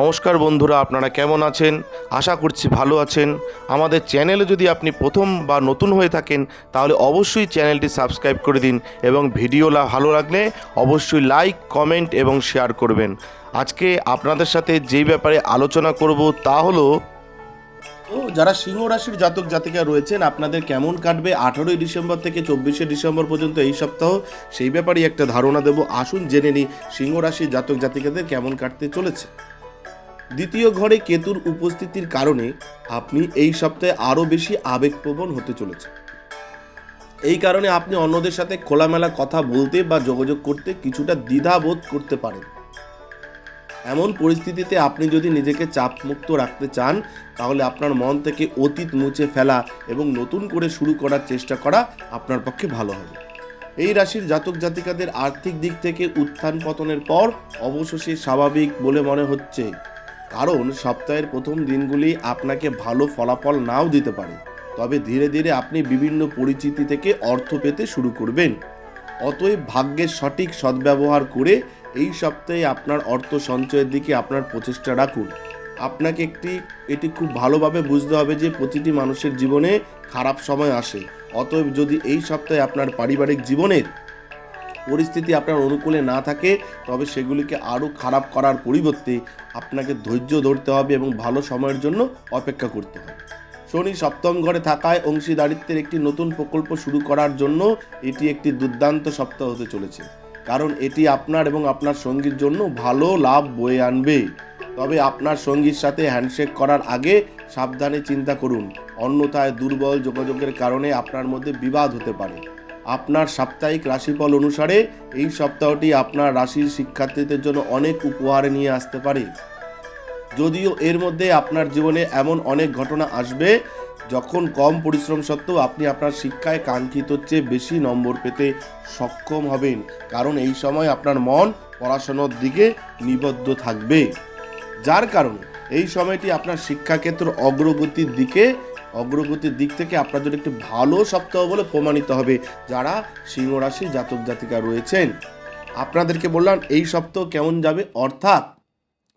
নমস্কার বন্ধুরা, আপনারা কেমন আছেন? আশা করছি ভালো আছেন। আমাদের চ্যানেলে যদি আপনি প্রথম বা নতুন হয়ে থাকেন, তাহলে অবশ্যই চ্যানেলটি সাবস্ক্রাইব করে দিন এবং ভিডিও ভালো লাগলে অবশ্যই লাইক, কমেন্ট এবং শেয়ার করবেন। আজকে আপনাদের সাথে যেই ব্যাপারে আলোচনা করব তা হলো যারা সিংহ রাশির জাতক জাতিকা রয়েছেন, আপনাদের কেমন কাটবে আঠারোই ডিসেম্বর থেকে চব্বিশে ডিসেম্বর পর্যন্ত এই সপ্তাহ? সেই ব্যাপারেই একটা ধারণা দেব। আসুন জেনে নিই, সিংহ রাশির জাতক জাতিকাদের কেমন কাটতে চলেছে। দ্বিতীয় ঘরে কেতুর উপস্থিতির কারণে আপনি এই সপ্তাহে আরও বেশি আবেগপ্রবণ হতে চলেছে এই কারণে আপনি অন্যদের সাথে খোলামেলা কথা বলতে বা যোগাযোগ করতে কিছুটা দ্বিধাবোধ করতে পারেন। এমন পরিস্থিতিতে আপনি যদি নিজেকে চাপমুক্ত রাখতে চান, তাহলে আপনার মন থেকে অতীত মুছে ফেলা এবং নতুন করে শুরু করার চেষ্টা করা আপনার পক্ষে ভালো হবে। এই রাশির জাতক জাতিকাদের আর্থিক দিক থেকে উত্থান পতনের পর অবশেষে স্বাভাবিক বলে মনে হচ্ছে কারণ সপ্তাহের প্রথম দিনগুলি আপনাকে ভালো ফলাফল নাও দিতে পারে। তবে ধীরে ধীরে আপনি বিভিন্ন পরিচিতি থেকে অর্থ পেতে শুরু করবেন। অতএব ভাগ্যের সঠিক সদ্ব্যবহার করে এই সপ্তাহে আপনার অর্থ সঞ্চয়ের দিকে আপনার প্রচেষ্টা রাখুন। আপনাকে একটি, এটি খুব ভালোভাবে বুঝতে হবে যে প্রতিটি মানুষের জীবনে খারাপ সময় আসে। অতএব যদি এই সপ্তাহে আপনার পারিবারিক জীবনের পরিস্থিতি আপনার অনুকূলে না থাকে, তবে সেগুলিকে আরও খারাপ করার পরিবর্তে আপনাকে ধৈর্য ধরতে হবে এবং ভালো সময়ের জন্য অপেক্ষা করতে হবে। শনি সপ্তম ঘরে থাকায় অংশীদারিত্বের একটি নতুন প্রকল্প শুরু করার জন্য এটি একটি দুর্দান্ত সপ্তাহ হতে চলেছে, কারণ এটি আপনার এবং আপনার সঙ্গীর জন্য ভালো লাভ বয়ে আনবে। তবে আপনার সঙ্গীর সাথে হ্যান্ডশেক করার আগে সাবধানে চিন্তা করুন, অন্যথায় দুর্বল যোগাযোগের কারণে আপনার মধ্যে বিবাদ হতে পারে। আপনার সাপ্তাহিক রাশিফল অনুসারে এই সপ্তাহটি আপনার রাশির শিক্ষার্থীদের জন্য অনেক উপহার নিয়ে আসতে পারে। যদিও এর মধ্যে আপনার জীবনে এমন অনেক ঘটনা আসবে, যখন কম পরিশ্রম সত্ত্বেও আপনি আপনার শিক্ষায় কাঙ্ক্ষিত চেয়ে বেশি নম্বর পেতে সক্ষম হবেন, কারণ এই সময় আপনার মন পড়াশোনার দিকে নিবদ্ধ থাকবে। যার কারণে এই সময়টি আপনার শিক্ষাক্ষেত্র অগ্রগতির দিকে অগ্রগতির দিক থেকে জন্য একটি ভালো সপ্তাহ বলে প্রমাণিত হবে যারা সিংহ রাশি জাতক জাতিকা রয়েছেন। আপনাদেরকে বললাম, এই সপ্তাহ কেমন যাবে? অর্থাৎ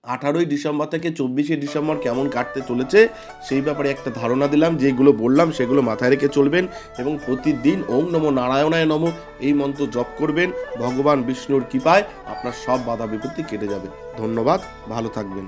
আঠারোই ডিসেম্বর থেকে চব্বিশে ডিসেম্বর কেমন কাটতে চলেছে, সেই ব্যাপারে একটা ধারণা দিলাম, যেগুলো বললাম সেগুলো মাথায় রেখে চলবেন এবং প্রতিদিন ওম নমো নারায়ণায় নমো এই মন্ত্র জপ করবেন, ভগবান বিষ্ণুর কৃপায় আপনার সব বাধা বিপত্তি কেটে যাবে। ধন্যবাদ, ভালো থাকবেন।